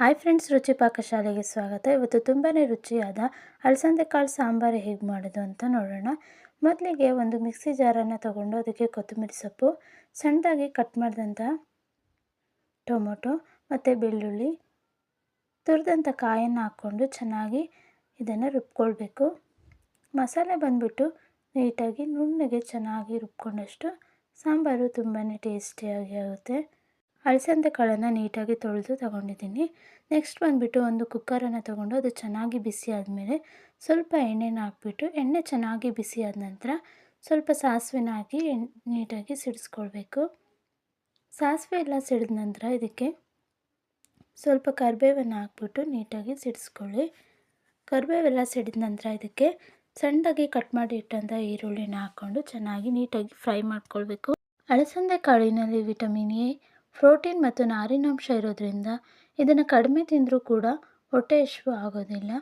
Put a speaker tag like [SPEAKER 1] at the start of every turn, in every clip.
[SPEAKER 1] Hi friends, ರುಚಿ ಪಾಕಶಾಲೆಗೆ ಸ್ವಾಗತ. ಇವತ್ತು ತುಂಬಾ ರುಚಿಯಾದ ಅಲಸಂದೆ ಕಾಳು ಸಾಂಬಾರು ಹೇಗೆ ಮಾಡೋದು ಅಂತ ನೋಡೋಣ. ಮೊದಲಿಗೆ ಒಂದು ಮಿಕ್ಸಿ ಜಾರನ್ನು ತಗೊಂಡು ಅದಕ್ಕೆ ಕೊತ್ತಂಬರಿ ಸೊಪ್ಪು, ಸಣ್ಣದಾಗಿ ಕಟ್ ಮಾಡಿದಂಥ ಟೊಮೊಟೊ ಮತ್ತು ಬೆಳ್ಳುಳ್ಳಿ ತುರಿದಂಥ ಕಾಯನ್ನು ಹಾಕ್ಕೊಂಡು ಚೆನ್ನಾಗಿ ಇದನ್ನು ರುಬ್ಕೊಳ್ಬೇಕು. ಮಸಾಲೆ ಬಂದುಬಿಟ್ಟು ನೀಟಾಗಿ ನುಣ್ಣಗೆ ಚೆನ್ನಾಗಿ ರುಬ್ಕೊಂಡಷ್ಟು ಸಾಂಬಾರು ತುಂಬಾ ಟೇಸ್ಟಿಯಾಗಿ ಆಗುತ್ತೆ. ಅಲಸಂದೆ ಕಾಳನ್ನು ನೀಟಾಗಿ ತೊಳೆದು ತಗೊಂಡಿದ್ದೀನಿ. ನೆಕ್ಸ್ಟ್ ಬಂದುಬಿಟ್ಟು ಒಂದು ಕುಕ್ಕರನ್ನು ತೊಗೊಂಡು ಅದು ಚೆನ್ನಾಗಿ ಬಿಸಿ ಆದಮೇಲೆ ಸ್ವಲ್ಪ ಎಣ್ಣೆನ ಹಾಕ್ಬಿಟ್ಟು, ಎಣ್ಣೆ ಚೆನ್ನಾಗಿ ಬಿಸಿ ಆದ ನಂತರ ಸ್ವಲ್ಪ ಸಾಸಿವೆನ ಹಾಕಿ ನೀಟಾಗಿ ಸಿಡಿಸ್ಕೊಳ್ಬೇಕು. ಸಾಸಿವೆ ಎಲ್ಲ ಸಿಡಿದ ನಂತರ ಇದಕ್ಕೆ ಸ್ವಲ್ಪ ಕರಿಬೇವನ್ನು ಹಾಕ್ಬಿಟ್ಟು ನೀಟಾಗಿ ಸಿಡಿಸ್ಕೊಳ್ಳಿ. ಕರಿಬೇವೆಲ್ಲ ಸಿಡಿದ ನಂತರ ಇದಕ್ಕೆ ಸಣ್ಣದಾಗಿ ಕಟ್ ಮಾಡಿ ಇಟ್ಟಂಥ ಈರುಳ್ಳಿನ ಹಾಕ್ಕೊಂಡು ಚೆನ್ನಾಗಿ ನೀಟಾಗಿ ಫ್ರೈ ಮಾಡ್ಕೊಳ್ಬೇಕು. ಅಳಸಂದೆ ಕಾಳಿನಲ್ಲಿ ವಿಟಮಿನ್ ಎ ಪ್ರೋಟೀನ್ ಮತ್ತು ನಾರಿನಾಂಶ ಇರೋದ್ರಿಂದ ಇದನ್ನು ಕಡಿಮೆ ತಿಂದರೂ ಕೂಡ ಹೊಟ್ಟೆ ಇಶ್ಯೂ ಆಗೋದಿಲ್ಲ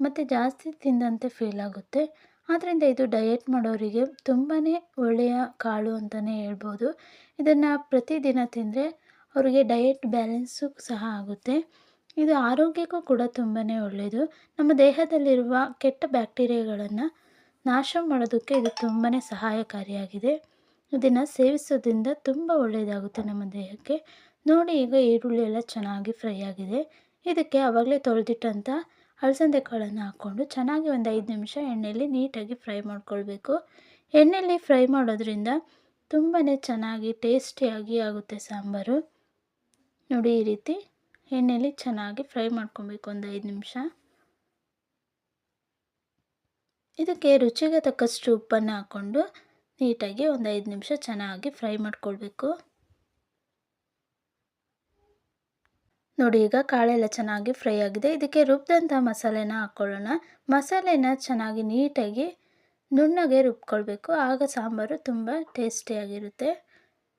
[SPEAKER 1] ಮತ್ತು ಜಾಸ್ತಿ ತಿಂದಂತೆ ಫೀಲ್ ಆಗುತ್ತೆ. ಆದ್ದರಿಂದ ಇದು ಡಯೆಟ್ ಮಾಡೋರಿಗೆ ತುಂಬಾ ಒಳ್ಳೆಯ ಕಾಳು ಅಂತಲೇ ಹೇಳ್ಬೋದು. ಇದನ್ನು ಪ್ರತಿದಿನ ತಿಂದರೆ ಅವರಿಗೆ ಡಯೆಟ್ ಬ್ಯಾಲೆನ್ಸು ಸಹ ಆಗುತ್ತೆ. ಇದು ಆರೋಗ್ಯಕ್ಕೂ ಕೂಡ ತುಂಬಾ ಒಳ್ಳೆಯದು ನಮ್ಮ ದೇಹದಲ್ಲಿರುವ ಕೆಟ್ಟ ಬ್ಯಾಕ್ಟೀರಿಯಾಗಳನ್ನು ನಾಶ ಮಾಡೋದಕ್ಕೆ ಇದು ತುಂಬಾ ಸಹಾಯಕಾರಿಯಾಗಿದೆ. ಇದನ್ನು ಸೇವಿಸೋದ್ರಿಂದ ತುಂಬ ಒಳ್ಳೆಯದಾಗುತ್ತೆ ನಮ್ಮ ದೇಹಕ್ಕೆ. ನೋಡಿ ಈಗ ಈರುಳ್ಳಿ ಎಲ್ಲ ಚೆನ್ನಾಗಿ ಫ್ರೈ ಆಗಿದೆ. ಇದಕ್ಕೆ ಆವಾಗಲೇ ತೊಳೆದಿಟ್ಟಂಥ ಅಲಸಂದೆ ಕಾಳನ್ನು ಹಾಕ್ಕೊಂಡು ಚೆನ್ನಾಗಿ ಒಂದು ಐದು ನಿಮಿಷ ಎಣ್ಣೆಯಲ್ಲಿ ನೀಟಾಗಿ ಫ್ರೈ ಮಾಡ್ಕೊಳ್ಬೇಕು. ಎಣ್ಣೆಯಲ್ಲಿ ಫ್ರೈ ಮಾಡೋದ್ರಿಂದ ತುಂಬಾ ಚೆನ್ನಾಗಿ ಟೇಸ್ಟಿಯಾಗಿ ಆಗುತ್ತೆ ಸಾಂಬಾರು. ನೋಡಿ ಈ ರೀತಿ ಎಣ್ಣೆಯಲ್ಲಿ ಚೆನ್ನಾಗಿ ಫ್ರೈ ಮಾಡ್ಕೊಬೇಕು ಒಂದು ಐದು ನಿಮಿಷ. ಇದಕ್ಕೆ ರುಚಿಗೆ ತಕ್ಕಷ್ಟು ಉಪ್ಪನ್ನು ಹಾಕ್ಕೊಂಡು ನೀಟಾಗಿ ಒಂದು ಐದು ನಿಮಿಷ ಚೆನ್ನಾಗಿ ಫ್ರೈ ಮಾಡ್ಕೊಳ್ಬೇಕು. ನೋಡಿ, ಈಗ ಕಾಳೆಲ್ಲ ಚೆನ್ನಾಗಿ ಫ್ರೈ ಆಗಿದೆ. ಇದಕ್ಕೆ ರುಬ್ಬಿದಂಥ ಮಸಾಲೆನ ಹಾಕ್ಕೊಳ್ಳೋಣ ಮಸಾಲೆನ ಚೆನ್ನಾಗಿ ನೀಟಾಗಿ ನುಣ್ಣಗೆ ರುಬ್ಕೊಳ್ಬೇಕು. ಆಗ ಸಾಂಬಾರು ತುಂಬ ಟೇಸ್ಟಿಯಾಗಿರುತ್ತೆ.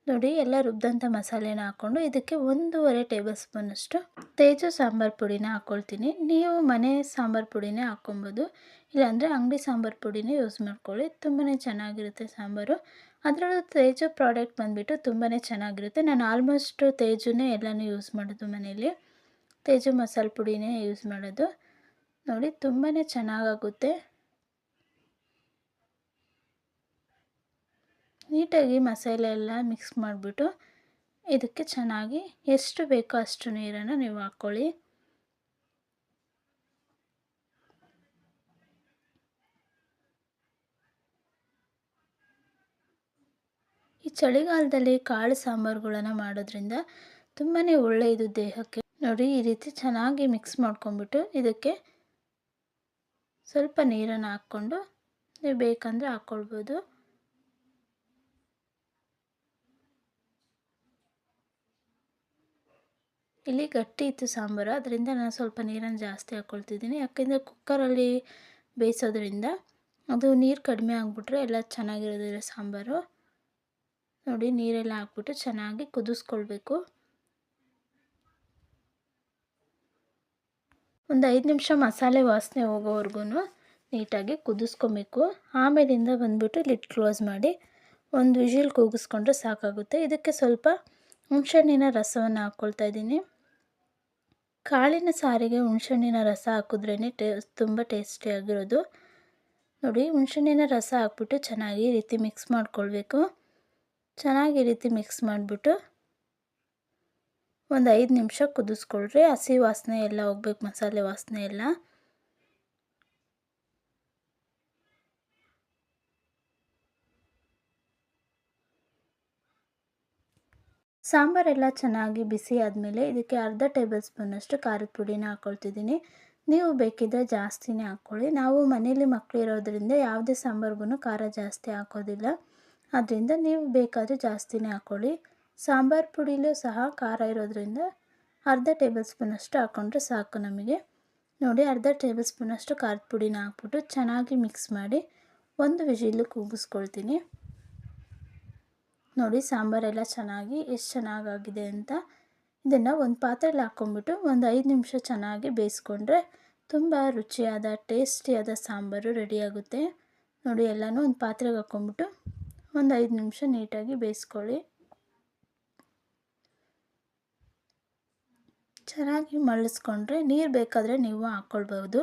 [SPEAKER 1] ನೋಡಿ, ಎಲ್ಲ ರುಬ್ಬಿದಂಥ ಮಸಾಲೆನ ಹಾಕ್ಕೊಂಡು ಇದಕ್ಕೆ ಒಂದೂವರೆ ಟೇಬಲ್ ಸ್ಪೂನಷ್ಟು ತೇಜು ಸಾಂಬಾರು ಪುಡಿನ ಹಾಕ್ಕೊಳ್ತೀನಿ ನೀವು ಮನೆ ಸಾಂಬಾರು ಪುಡಿನೇ ಹಾಕ್ಕೊಬೋದು. ಇಲ್ಲಾಂದರೆ ಅಂಗಡಿ ಸಾಂಬಾರು ಪುಡಿನೇ ಯೂಸ್ ಮಾಡ್ಕೊಳ್ಳಿ. ತುಂಬಾ ಚೆನ್ನಾಗಿರುತ್ತೆ ಸಾಂಬಾರು. ಅದರಲ್ಲೂ ತೇಜು ಪ್ರಾಡಕ್ಟ್ ಬಂದುಬಿಟ್ಟು ತುಂಬಾ ಚೆನ್ನಾಗಿರುತ್ತೆ. ನಾನು ಆಲ್ಮೋಸ್ಟು ತೇಜುನೇ ಎಲ್ಲನೂ ಯೂಸ್ ಮಾಡೋದು ಮನೇಲಿ ತೇಜು ಮಸಾಲೆ ಪುಡಿನೇ ಯೂಸ್ ಮಾಡೋದು. ನೋಡಿ ತುಂಬಾ ಚೆನ್ನಾಗಾಗುತ್ತೆ. ನೀಟಾಗಿ ಮಸಾಲೆ ಎಲ್ಲ ಮಿಕ್ಸ್ ಮಾಡಿಬಿಟ್ಟು ಇದಕ್ಕೆ ಚೆನ್ನಾಗಿ ಎಷ್ಟು ಬೇಕೋ ಅಷ್ಟು ನೀರನ್ನು ನೀವು ಹಾಕ್ಕೊಳ್ಳಿ. ಈ ಚಳಿಗಾಲದಲ್ಲಿ ಕಾಳು ಸಾಂಬಾರುಗಳನ್ನು ಮಾಡೋದ್ರಿಂದ ತುಂಬಾ ಒಳ್ಳೆಯದು ದೇಹಕ್ಕೆ. ನೋಡಿ, ಈ ರೀತಿ ಚೆನ್ನಾಗಿ ಮಿಕ್ಸ್ ಮಾಡ್ಕೊಂಡ್ಬಿಟ್ಟು ಇದಕ್ಕೆ ಸ್ವಲ್ಪ ನೀರನ್ನು ಹಾಕ್ಕೊಂಡು ನೀವು ಬೇಕಂದರೆ ಹಾಕ್ಕೊಳ್ಬೋದು. ಇಲ್ಲಿ ಗಟ್ಟಿ ಇತ್ತು ಸಾಂಬಾರು. ಅದರಿಂದ ನಾನು ಸ್ವಲ್ಪ ನೀರನ್ನು ಜಾಸ್ತಿ ಹಾಕ್ಕೊಳ್ತಿದ್ದೀನಿ ಯಾಕೆಂದರೆ ಕುಕ್ಕರಲ್ಲಿ ಬೇಯಿಸೋದ್ರಿಂದ ಅದು ನೀರು ಕಡಿಮೆ ಆಗಿಬಿಟ್ರೆ ಎಲ್ಲ ಚೆನ್ನಾಗಿರೋದಿಲ್ಲ ಸಾಂಬಾರು. ನೋಡಿ, ನೀರೆಲ್ಲ ಹಾಕ್ಬಿಟ್ಟು ಚೆನ್ನಾಗಿ ಕುದಿಸ್ಕೊಳ್ಬೇಕು. ಒಂದು ಐದು ನಿಮಿಷ ಮಸಾಲೆ ವಾಸನೆ ಹೋಗೋವರೆಗೂ ನೀಟಾಗಿ ಕುದಿಸ್ಕೊಬೇಕು. ಆಮೇಲಿಂದ ಬಂದುಬಿಟ್ಟು ಲಿಡ್ ಕ್ಲೋಸ್ ಮಾಡಿ ಒಂದು ವಿಷಿಲ್ ಕೂಗಿಸ್ಕೊಂಡ್ರೆ ಸಾಕಾಗುತ್ತೆ. ಇದಕ್ಕೆ ಸ್ವಲ್ಪ ಹುಣ್ಸೆಹಣ್ಣಿನ ರಸವನ್ನು ಹಾಕ್ಕೊಳ್ತಾ ಇದ್ದೀನಿ. ಕಾಳಿನ ಸಾರಿಗೆ ಹುಣ್ಸೆಹಣ್ಣಿನ ರಸ ಹಾಕಿದ್ರೇ ಟೇ, ತುಂಬ ಟೇಸ್ಟಿಯಾಗಿರೋದು ನೋಡಿ, ಹುಣ್ಸೆಹಣ್ಣಿನ ರಸ ಹಾಕ್ಬಿಟ್ಟು ಚೆನ್ನಾಗಿ ರೀತಿ ಮಿಕ್ಸ್ ಮಾಡ್ಕೊಳ್ಬೇಕು. ಚೆನ್ನಾಗಿ ರೀತಿ ಮಿಕ್ಸ್ ಮಾಡಿಬಿಟ್ಟು ಒಂದು ಐದು ನಿಮಿಷ ಕುದಿಸ್ಕೊಳ್ರಿ. ಹಸಿ ವಾಸನೆ ಎಲ್ಲ ಹೋಗ್ಬೇಕು, ಮಸಾಲೆ ವಾಸನೆ ಎಲ್ಲ. ಸಾಂಬಾರೆಲ್ಲ ಚೆನ್ನಾಗಿ ಬಿಸಿ ಆದಮೇಲೆ ಇದಕ್ಕೆ ಅರ್ಧ ಟೇಬಲ್ ಸ್ಪೂನಷ್ಟು ಖಾರದ ಪುಡಿನ ಹಾಕ್ಕೊಳ್ತಿದ್ದೀನಿ ನೀವು ಬೇಕಿದ್ದರೆ ಜಾಸ್ತಿನೇ ಹಾಕ್ಕೊಳ್ಳಿ. ನಾವು ಮನೇಲಿ ಮಕ್ಕಳಿರೋದ್ರಿಂದ ಯಾವುದೇ ಸಾಂಬಾರ್ಗೂ ಖಾರ ಜಾಸ್ತಿ ಹಾಕೋದಿಲ್ಲ. ಅದರಿಂದ ನೀವು ಬೇಕಾದರೆ ಜಾಸ್ತಿನೇ ಹಾಕ್ಕೊಳ್ಳಿ. ಸಾಂಬಾರು ಪುಡಿಲೂ ಸಹ ಖಾರ ಇರೋದ್ರಿಂದ ಅರ್ಧ ಟೇಬಲ್ ಸ್ಪೂನಷ್ಟು ಹಾಕ್ಕೊಂಡ್ರೆ ಸಾಕು ನಮಗೆ. ನೋಡಿ, ಅರ್ಧ ಟೇಬಲ್ ಸ್ಪೂನಷ್ಟು ಖಾರದ ಪುಡಿನ ಹಾಕ್ಬಿಟ್ಟು ಚೆನ್ನಾಗಿ ಮಿಕ್ಸ್ ಮಾಡಿ ಒಂದು ವಿಜಿಲು ಕೂಗಿಸ್ಕೊಳ್ತೀನಿ. ನೋಡಿ ಸಾಂಬಾರೆಲ್ಲ ಚೆನ್ನಾಗಿ ಎಷ್ಟು ಚೆನ್ನಾಗಾಗಿದೆ ಅಂತ. ಇದನ್ನು ಒಂದು ಪಾತ್ರೆಲಿ ಹಾಕ್ಕೊಂಬಿಟ್ಟು ಒಂದು ಐದು ನಿಮಿಷ ಚೆನ್ನಾಗಿ ಬೇಯಿಸ್ಕೊಂಡ್ರೆ ತುಂಬ ರುಚಿಯಾದ, ಟೇಸ್ಟಿಯಾದ ಸಾಂಬಾರು ರೆಡಿಯಾಗುತ್ತೆ ನೋಡಿ ಎಲ್ಲನೂ ಒಂದು ಪಾತ್ರೆಗೆ ಹಾಕ್ಕೊಂಬಿಟ್ಟು ಒಂದು ಐದು ನಿಮಿಷ ನೀಟಾಗಿ ಬೇಯಿಸ್ಕೊಳ್ಳಿ. ಚೆನ್ನಾಗಿ ಮಳಸ್ಕೊಂಡ್ರೆ ನೀರು ಬೇಕಾದರೆ ನೀವು ಹಾಕ್ಕೊಳ್ಬೋದು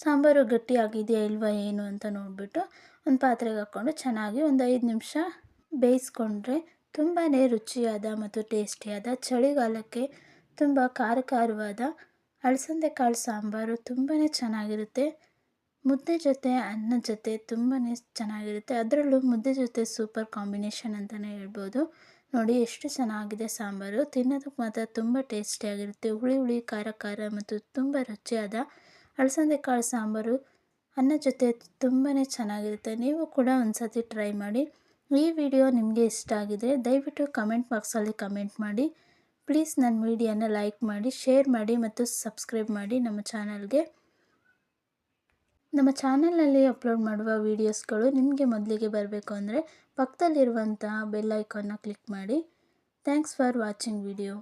[SPEAKER 1] ಸಾಂಬಾರು ಗಟ್ಟಿಯಾಗಿದೆಯಾ ಇಲ್ವಾ ಏನು ಅಂತ ನೋಡಿಬಿಟ್ಟು ಒಂದು ಪಾತ್ರೆಗೆ ಹಾಕ್ಕೊಂಡು ಚೆನ್ನಾಗಿ ಒಂದು ಐದು ನಿಮಿಷ ಬೇಯಿಸ್ಕೊಂಡ್ರೆ ತುಂಬಾ ರುಚಿಯಾದ ಮತ್ತು ಟೇಸ್ಟಿಯಾದ ಚಳಿಗಾಲಕ್ಕೆ ತುಂಬ ಖಾರ ಖಾರವಾದ ಅಲಸಂದೆ ಕಾಳು ಸಾಂಬಾರು ತುಂಬಾ ಚೆನ್ನಾಗಿರುತ್ತೆ. ಮುದ್ದೆ ಜೊತೆ ಅನ್ನದ ಜೊತೆ ತುಂಬಾ ಚೆನ್ನಾಗಿರುತ್ತೆ. ಅದರಲ್ಲೂ ಮುದ್ದೆ ಜೊತೆ ಸೂಪರ್ ಕಾಂಬಿನೇಷನ್ ಅಂತಲೇ ಹೇಳ್ಬೋದು. ನೋಡಿ ಎಷ್ಟು ಚೆನ್ನಾಗಿದೆ ಸಾಂಬಾರು. ತಿನ್ನೋದಕ್ಕೆ ಮಾತ್ರ ತುಂಬ ಟೇಸ್ಟಿಯಾಗಿರುತ್ತೆ. ಹುಳಿ ಹುಳಿ, ಖಾರ ಖಾರ ಮತ್ತು ತುಂಬ ರುಚಿಯಾದ ಅಲಸಂದೆ ಕಾಳು ಸಾಂಬಾರು. ಅನ್ನ ಜೊತೆ ತುಂಬಾ ಚೆನ್ನಾಗಿರುತ್ತೆ. ನೀವು ಕೂಡ ಒಂದು ಸತಿ ಟ್ರೈ ಮಾಡಿ. ಈ ವಿಡಿಯೋ ನಿಮಗೆ ಇಷ್ಟ ಆಗಿದೆ ದಯವಿಟ್ಟು ಕಮೆಂಟ್ ಬಾಕ್ಸಲ್ಲಿ ಕಮೆಂಟ್ ಮಾಡಿ. ಪ್ಲೀಸ್ ನನ್ನ ವಿಡಿಯೋನ ಲೈಕ್ ಮಾಡಿ ಶೇರ್ ಮಾಡಿ ಮತ್ತು ಸಬ್ಸ್ಕ್ರೈಬ್ ಮಾಡಿ ನಮ್ಮ ಚಾನಲ್ಗೆ ನಮ್ಮ ಚಾನಲ್ನಲ್ಲಿ ಅಪ್ಲೋಡ್ ಮಾಡುವ ವೀಡಿಯೋಸ್ಗಳು ನಿಮಗೆ ಮೊದಲಿಗೆ ಬರಬೇಕು ಅಂದರೆ ಪಕ್ಕದಲ್ಲಿರುವಂತಹ ಬೆಲ್ ಕ್ಲಿಕ್ ಮಾಡಿ. Thanks for watching video